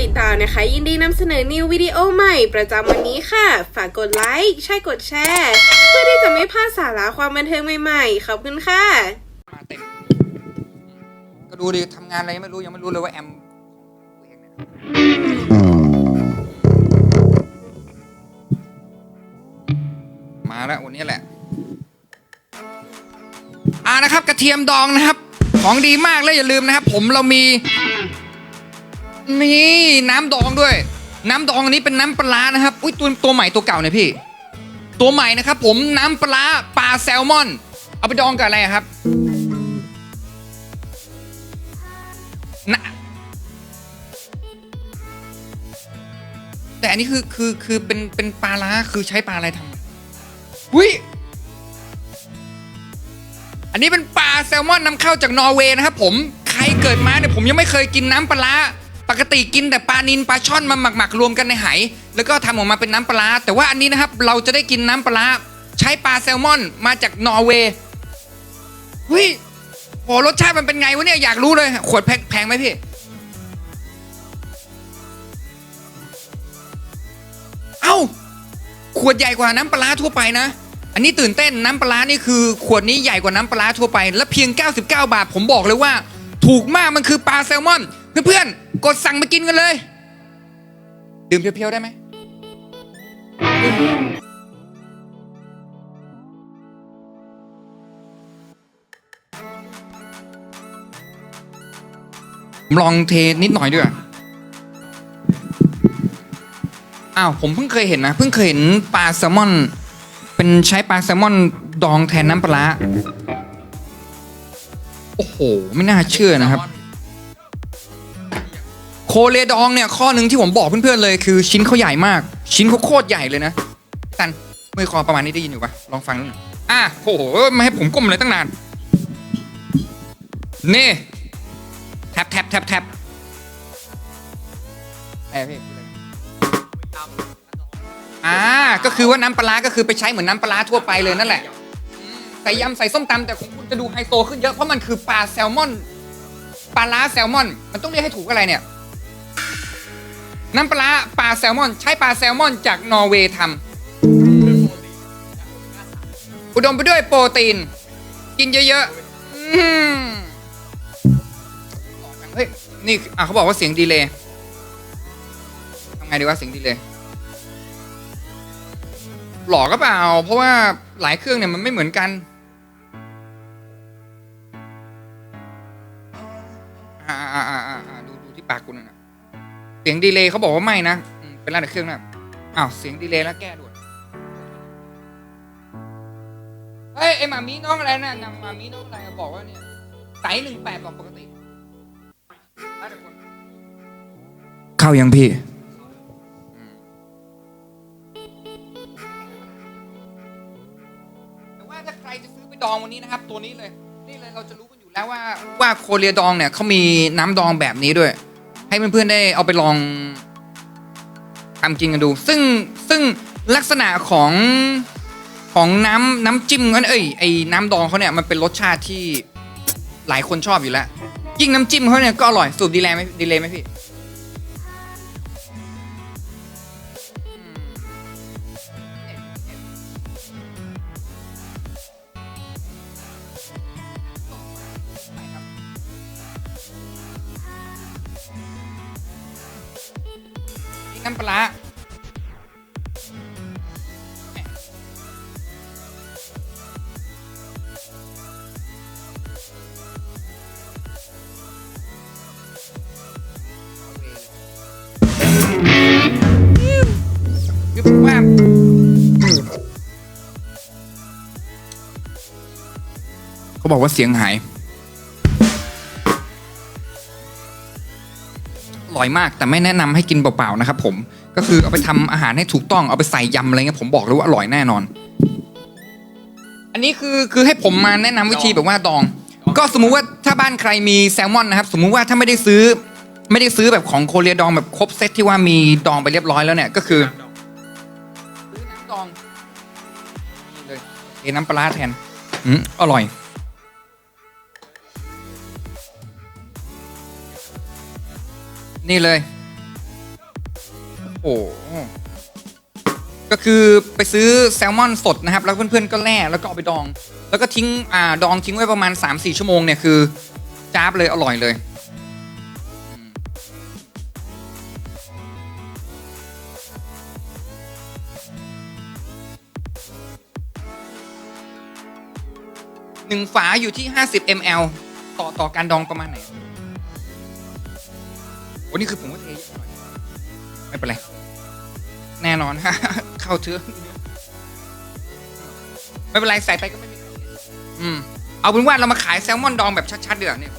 ติดตามนะคะ ยินดีนำเสนอนิววิดีโอใหม่ประจำวันนี้ค่ะ ฝากกดไลค์ใช่กดแชร์เพื่อที่จะไม่พลาดสาระความบันเทิงใหม่ๆ ขอบคุณค่ะ มาเต็มก็ดูดิทำงานอะไรไม่รู้ยังไม่รู้เลยว่าแอมตัวเองเนี่ยมาแล้ววันนี้แหละ อ่านะครับ กระเทียมดองนะครับ ของดีมากเลยอย่าลืมนะครับ ผมเรามี นี่น้ำดองด้วย น้ำดองอันนี้เป็นน้ำปลานะครับอุ้ยตัวตัวใหม่ตัวเก่าเนี่ยพี่ ตัวใหม่นะครับ ผมน้ำปลาปลาแซลมอน เอาไปดองกับอะไรครับนะแต่อันนี้คือคือคือเป็นเป็นปลาล้าคือใช้ปลาอะไรทำอุ้ยอันนี้เป็นปลาแซลมอนนำเข้าจากนอร์เวย์นะครับผมใครเกิดมาเนี่ยผมยังไม่เคยกินน้ำปลาร้า ปกติกินแต่ปลานินปลาช่อนมาหมักๆรวมกันในไหแล้วก็ทำออกมาเป็นน้ำปลา แต่ว่าอันนี้นะครับเราจะได้กินน้ำปลา ใช้ปลาแซลมอนมาจากนอร์เวย์เฮ้ยโอรสชาติมันเป็นไงวะเนี่ยอยากรู้เลย ขวดแพงแพงไหมพี่เอ้าขวดใหญ่กว่าน้ำปลาทั่วไปนะอันนี้ตื่นเต้นน้ำปลานี่คือขวดนี้ใหญ่กว่าน้ำปลาร้าทั่วไป และเพียง 99 บาทผมบอกเลยว่า ถูกมากมันคือปลาแซลมอน เพื่อนๆ กดสั่งมากินกันเลย ดื่มเพียวๆได้ไหมลองเทนิดหน่อยด้วยอ้าวผมเพิ่งเคยเห็นนะเพิ่งเคยเห็นปลาแซลมอน เป็นใช้ปลาแซลมอนดองแทนน้ำปลาร้าโอ้โห ไม่น่าเชื่อนะครับ โคเรดองเนี่ยข้อหนึ่งที่ผมบอกเพื่อนๆเลยคือชิ้นเขาใหญ่มาก ชิ้นเขาโคตรใหญ่เลยนะตันมือคอประมาณนี้ได้ยินอยู่ปะลองฟังดูหน่อยอะโอ้โหไม่ให้ผมก้มเลยตั้งนานนี่แท็บแท็บแท็บแท็บไอ้พี่อ่าก็คือว่าน้ำปลาก็คือไปใช้เหมือนน้ำปลาทั่วไปเลยนั่นแหละใส่ยำใส่ส้มตำแต่ของคุณจะดูไฮโซขึ้นเยอะเพราะมันคือปลาแซลมอนปลาร้าแซลมอน มันต้องเรียกให้ถูกอะไรเนี่ย น้ำปลาปลาแซลมอน ใช้ปลาแซลมอนจากนอร์เวย์ทำอุดมไปด้วยโปรตีน กินเยอะๆเฮ้ยนี่อะเขาบอกว่าเสียงดีเลยทำไงดีว่าเสียงดีเลยหลอกก็เปล่า เพราะว่าหลายเครื่องเนี่ยมันไม่เหมือนกันอ่าอ่าอ่าอ่าดูดูที่ปากกูนั่นนะ เสียงดีเลยเขาบอกว่าไม่นะอืมเป็นไรแต่เครื่องนะอ้าวเสียงดีเลยแล้วแก้ด่วนเฮ้ยไอหมามีน้องอะไรนะนำหมามีน้องอะไรบอกว่าเนี่ยไตหนึ่งแปดกว่าปกติเข้ายังพี่แต่ว่าถ้าใครจะซื้อไปดองวันนี้นะครับ ตัวนี้เลย นี่เลยเราจะรู้กันอยู่แล้วว่าว่าโคเรียดองเนี่ยเขามีน้ำดองแบบนี้ด้วย ให้เพื่อนๆได้เอาไปลองทำกินกันดู ซึ่งซึ่งลักษณะของของน้ำน้ำจิ้มกันเอ้ยไอ้น้ำดองเขาเนี่ยมันเป็นรสชาติที่หลายคนชอบอยู่แล้วยิ่งน้ำจิ้มเขาเนี่ยก็อร่อยสูบดีแลไหมดีเลยไหมพี่ น้ำปลาร้าคือผมว่าเขาบอกว่าเสียงหาย ร่อยมาก แต่ไม่แนะนำให้กินเปล่าๆนะครับผมก็คือเอาไปทำอาหารให้ถูกต้องเอาไปใส่ยำอะไรเงี้ยผมบอกเลยว่าอร่อยแน่นอน อันนี้คือคือให้ผมมาแนะนำวิธีแบบว่าดอง ก็สมมุติว่าถ้าบ้านใครมีแซลมอนนะครับ สมมุติว่าถ้าไม่ได้ซื้อ ไม่ได้ซื้อแบบของโคเรียดองแบบครบเซตที่ว่ามีดองไปเรียบร้อยแล้วเนี่ยก็คือ ซื้อน้ำดองนี่เลยเทน้ำปลาร้าแทนอืมอร่อย นี่เลย โอ้ก็คือไปซื้อแซลมอนสดนะครับ แล้วเพื่อนๆก็แล่แล้วก็เอาไปดอง แล้วก็ทิ้งอ่าดองทิ้งไว้ประมาณ 3-4 ชั่วโมงเนี่ยคือจ้าบเลยอร่อยเลยหนึ่งฝาอยู่ที่ 50 ml ต่อต่อการดองประมาณไหน โอ้นี่คือผมก็เทเยอะหน่อยไม่เป็นไร แน่นอนฮะ เข้าเชื้อไม่เป็นไร ใส่ไปก็ไม่มีใครเอืม เอาเป็นว่าเรามาขายแซลมอนดองแบบชัดๆเดือดเนี่ย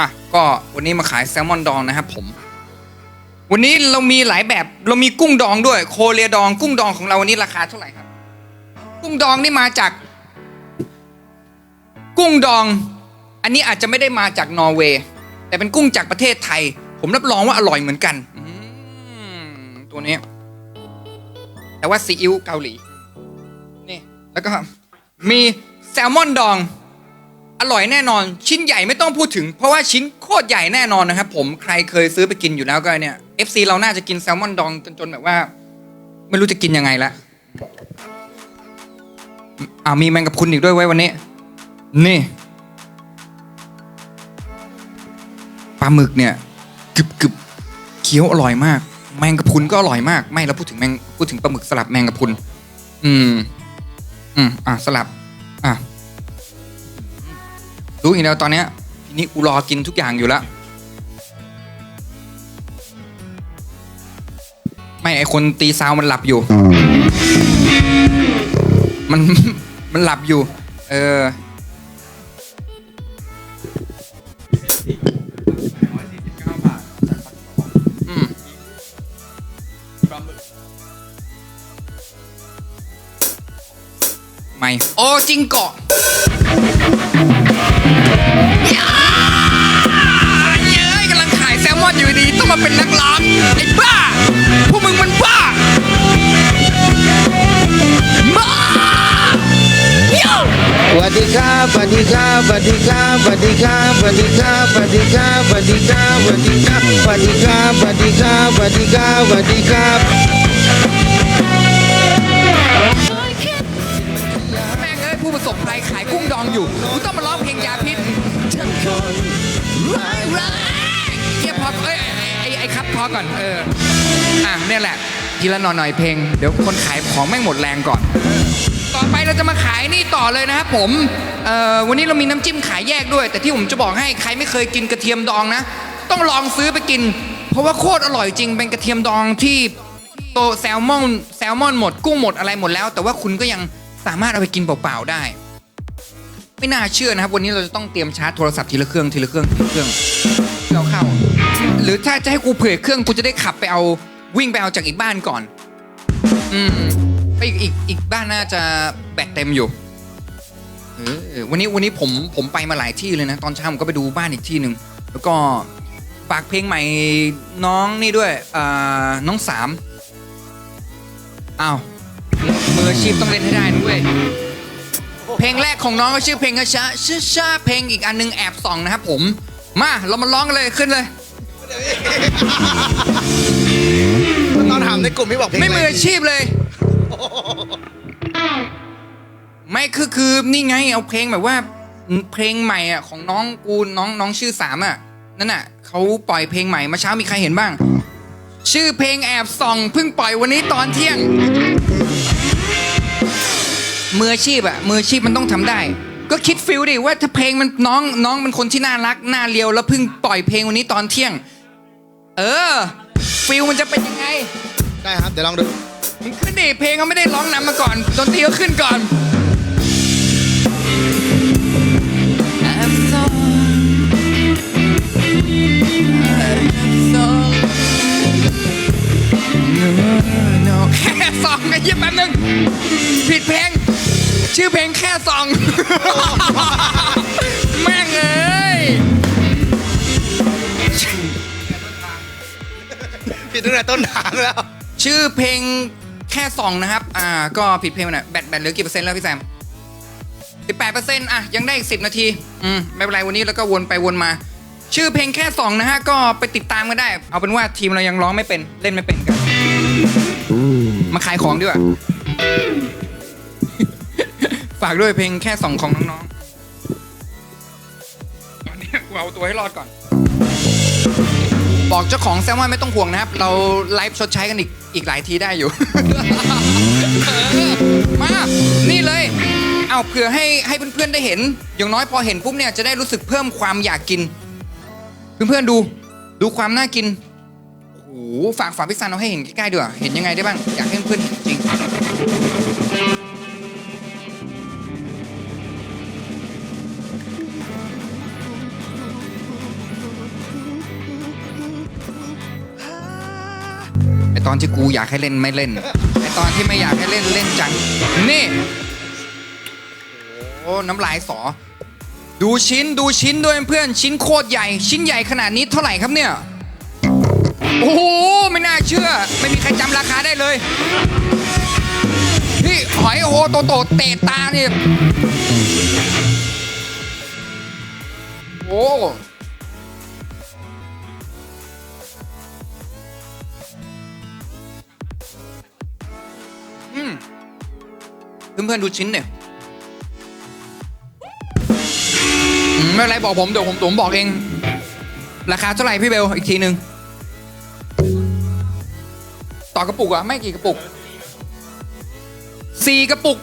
อะ ก็วันนี้มาขายแซลมอนดองนะครับผม วันนี้เรามีหลายแบบ เรามีกุ้งดองด้วย โคเรียดอง กุ้งดองของเราวันนี้ราคาเท่าไหร่ครับ กุ้งดองนี่มาจาก กุ้งดอง อันนี้อาจจะไม่ได้มาจากนอร์เวย์แต่เป็นกุ้งจากประเทศไทย ผมรับรองว่าอร่อยเหมือนกันตัวนี้ แต่ว่าซีอิ๊วเกาหลีนี่แล้วก็มีแซลมอนดอง อร่อยแน่นอน ชิ้นใหญ่ไม่ต้องพูดถึง เพราะว่าชิ้นโคตรใหญ่แน่นอนนะครับผมใครเคยซื้อไปกินอยู่แล้วก็เนี่ย FC เราน่าจะกินแซลมอนดองจนจนแบบว่า ไม่รู้จะกินยังไงละ อ่ามีแมงกะพรุนอีกด้วยไว้วันนี้ นี่ปลาหมึกเนี่ยกรึบกรึบเคี้ยวอร่อยมาก แมงกะพรุนก็อร่อยมาก ไม่เราพูดถึงแมงพูดถึงปลาหมึกสลับแมงกะพรุนอืม อืมอะสลับ อะรู้อีกแล้วตอนเนี้ยทีนี้กูรอกินทุกอย่างอยู่ล้วไม่ไอคนตีซาวมันหลับอยู่ มัน มันหลับอยู่ เอออืมไม่ โอ้จริงเกาะเย้ยกำลังขายแซลมอนอยู่ดี ต้องมาเป็นนักร้องไอ้บ้า พวกมึงมันบ้า วัสดีครับสวัสดีครับสวัสดีครับสวัสดีครับสวัสดีครับสวัสดีครับสวัสดีครับสวัสดีครับสวัสดีครับสวัสดีครับสวัสดีครับสวัสดีครับแม่งเอ้ยผู้ประสบภัยขายกุ้งดองอยู่กูต้องมาร้องเพลงยาพิษร้ายร้ายเงียบพอเอ้ยไอ้ไอ้ไอ้ครับพอก่อนเอออะเนี่ยแหละทีละหน่อยหน่อยเพลงเดี๋ยวคนขายของแม่งหมดแรงก่อน ต่อไปเราจะมาขายนี่ต่อเลยนะครับผมวันนี้เรามีน้ำจิ้มขายแยกด้วย แต่ที่ผมจะบอกให้ใครไม่เคยกินกระเทียมดองนะ ต้องลองซื้อไปกิน เพราะว่าโคตรอร่อยจริงเป็นกระเทียมดองที่โตแซลมอนแซลมอนหมดกุ้งหมดอะไรหมดแล้ว แต่ว่าคุณก็ยังสามารถเอาไปกินเปล่าๆได้ ไม่น่าเชื่อนะครับ วันนี้เราจะต้องเตรียมชาร์จโทรศัพท์ทีละเครื่องทีละเครื่องทีละเครื่องเอาเข้า หรือถ้าจะให้กูเผื่อเครื่องกูจะได้ขับไปเอาวิ่งไปเอาจากอีกบ้านก่อน อืม ไปอีกอีกอีกบ้านน่าจะแบตเต็มอยู่เออวันนี้วันนี้ผมผมไปมาหลายที่เลยนะ ตอนเช้าผมก็ไปดูบ้านอีกที่หนึ่งแล้วก็ฝากเพลงใหม่น้องนี่ด้วยอ่าน้องสามอ้าวมืออาชีพต้องเล่นให้ได้นะเว้ยเพลงแรกของน้องก็ชื่อเพลงกระชาชื่อชาเพลงอีกอันหนึงแอบส่องนะครับผม มาเรามาร้องกันเลยขึ้นเลยตอนถามในกลุ่มพี่บอกเพลงไม่มืออาชีพเลย ไม่คือคือนี่ไงเอาเพลงแบบว่า เพลงใหม่อะของน้องกูน้องน้องชื่อสามอะนั่นน่ะเขาปล่อยเพลงใหม่มาเช้ามีใครเห็นบ้าง ชื่อเพลงแอบส่องเพิ่งปล่อยวันนี้ตอนเที่ยง มืออาชีพอะมืออาชีพมันต้องทำได้ ก็คิดฟิลดิว่าถ้าเพลงมันน้องน้องเป็นคนที่น่ารักน่าเลียวแล้วเพิ่งปล่อยเพลงวันนี้ตอนเที่ยง เออฟิลมันจะเป็นยังไง ได้ครับเดี๋ยวลองดู มึงขึ้นดิเพลงเขาไม่ได้ร้องนำมาก่อนดนตรีก็ขึ้นก่อนแอบส่องแค่สองไอ้เหี้ยแป๊บนึงผิดเพลง ชื่อเพลงแค่สอง แม่งเอ้ยผิดตั้งแต่ต้นทางแล้ว ชื่อเพลงแค่สองนะครับ อ่า ก็ผิดเพลงน่อยแบตแบตเหลือกี่เปอร์เซ็นต์แล้วพี่แซม18%อะ ยังได้อีก10นาที อืม ไม่เป็นไรวันนี้แล้วก็วนไปวนมา ชื่อเพลงแค่2นะฮะ ก็ไปติดตามกันได้ เอาเป็นว่าทีมเรายังร้องไม่เป็น เล่นไม่เป็นกัน มาขายของดีกว่า ฝากด้วยเพลงแค่2ของน้องๆตอนนี้กูเอาตัวให้รอดก่อน บอกเจ้าของแซลมอนไม่ต้องห่วงนะครับ เราไลฟ์ชดใช้กันอีกอีกหลายทีได้อยู่ เออมา นี่เลย เอาเผื่อให้ให้เพื่อนๆได้เห็น อย่างน้อยพอเห็นปุ๊บเนี่ยจะได้รู้สึกเพิ่มความอยากกิน เพื่อนๆดู ดูความน่ากิน โอ้โหฝากฝากพี่ซันเอาให้เห็นใกล้ๆด้วยเห็นยังไงได้บ้าง อยากให้เพื่อนๆเห็นจริง อตอนที่กูอยากให้เล่นไม่เล่นไอตอนที่ไม่อยากให้เล่นเล่นจัง นี่โอ้น้ำลายสอ ดูชิ้นดูชิ้นด้วยเพื่อนชิ้นโคตรใหญ่ ชิ้นใหญ่ขนาดนี้เท่าไหร่ครับเนี่ย โอ้โหไม่น่าเชื่อ ไม่มีใครจำราคาได้เลยนี่หอยโอโตโตเตะตาเนี่ยโอ้ เพื่อนๆดูชิ้นเนี่ยอืมไม่เป็นไรบอกผมเดี๋ยวผมผมบอกเอง ราคาเท่าไหร่พี่เบลอีกทีหนึ่งต่อกระปุกอะไม่กี่กระปุกสี่กระปุก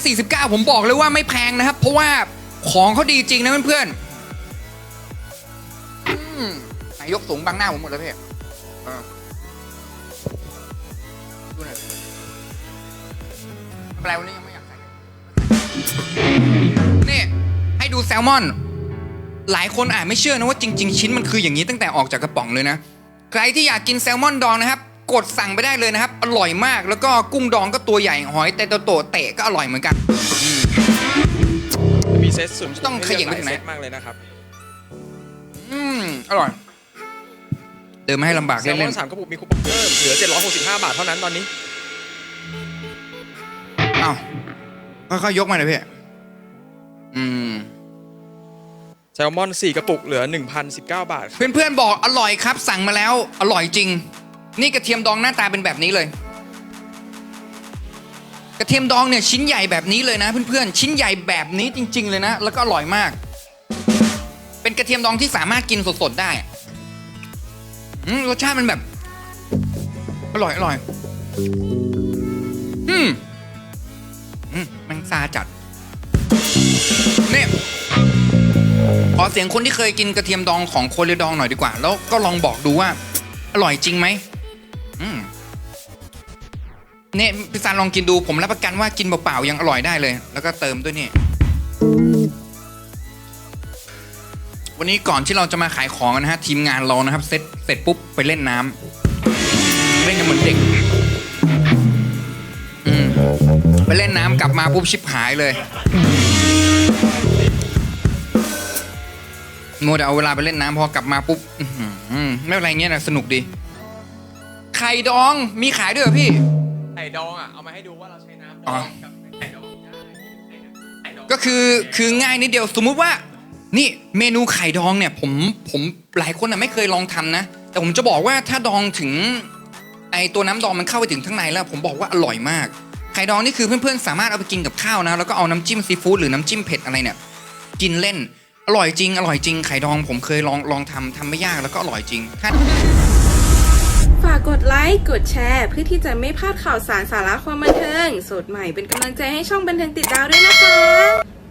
849 ผมบอกเลยว่าไม่แพงนะครับ เพราะว่าของเขาดีจริงนะเพื่อนๆอืมไหนยกสูงบังหน้าผมหมดเลยพี่ออดูหน่อยไม่เป็นไรวันนี้ยังไม่ นี่ให้ดูแซลมอน หลายคนอาจไม่เชื่อนะว่าจริง ๆ ชิ้นมันคืออย่างนี้ตั้งแต่ออกจากกระป๋องเลยนะ ใครที่อยากกินแซลมอนดองนะครับ กดสั่งไปได้เลยนะครับ อร่อยมากแล้วก็กุ้งดองก็ตัวใหญ่หอยเตโตโตเตะก็อร่อยเหมือนกัน มีเซตสุ่มต้องเขย่งไปถึงไหน เซตมากเลยนะครับอืมอร่อย เดินมาให้ลำบากแซลมอเล่นนสามกระปุกมีคูปองเพิ่มเหลือ 765 บาทเท่านั้นตอนนี้ ๆอ้าว ค่อยๆยกมาเลยพี่อืมแซลมอน 4 กระปุกเหลือ 1,019 บาทครับเพื่อนๆบอกอร่อยครับ สั่งมาแล้ว อร่อยจริง นี่กระเทียมดองหน้าตาเป็นแบบนี้เลย กระเทียมดองเนี่ยชิ้นใหญ่แบบนี้เลยนะ เพื่อนๆชิ้นใหญ่แบบนี้จริง ๆ เลยนะ แล้วก็อร่อยมาก เป็นกระเทียมดองที่สามารถกินสดๆได้อืมรสชาติมันแบบ อร่อยอร่อย จัดเนี่ยขอเสียงคนที่เคยกินกระเทียมดองของโคเรดองหน่อยดีกว่า แล้วก็ลองบอกดูว่า อร่อยจริงไหมอืมเนี่ยพี่ซานลองกินดูผมรับประกันว่ากินเปล่าๆยังอร่อยได้เลย แล้วก็เติมด้วยนี่วันนี้ก่อนที่เราจะมาขายของนนะฮะ ทีมงานเรานะครับเสร็จเสร็จปุ๊บไปเล่นน้ำเล่นกันเหมือนเด็ก อืม ไปเล่นน้ำกลับมาปุ๊บชิบหายเลยโมเดลเอาเวลาไปเล่นน้ำพอกลับมาปุ๊บอื้อหือไม่เป็นไรเงี้ยนะสนุกดี ไข่ดองมีขายด้วยเหรอพี่ ไข่ดองอะ เอามาให้ดูว่าเราใช้น้ำดอ๋อองกับไข่ดองได้ไข่ดองก็คือคือง่ายนิดเดียวสมมุติว่า นี่เมนูไข่ดองเนี่ย ผมผมหลายคนอะไม่เคยลองทำนะ แต่ผมจะบอกว่าถ้าดองถึง ไอตัวน้ำดองมันเข้าไปถึงข้างในแล้ว ผมบอกว่าอร่อยมาก ไข่ดองนี่คือเพื่อนๆสามารถเอาไปกินกับข้าวนะ แล้วก็เอาน้ำจิ้มซีฟู้ดหรือน้ำจิ้มเผ็ดอะไรเนี่ยกินเล่นอร่อยจริง อร่อยจริงไข่ดองผมเคยลองลองทำทำไม่ยากแล้วก็อร่อยจริงถ้าฝากกดไลค์ กดแชร์ เพื่อที่จะไม่พลาดข่าวสารสาระความบันเทิง สดใหม่เป็นกำลังใจให้ช่องบันเทิงติดดาวด้วยนะคะ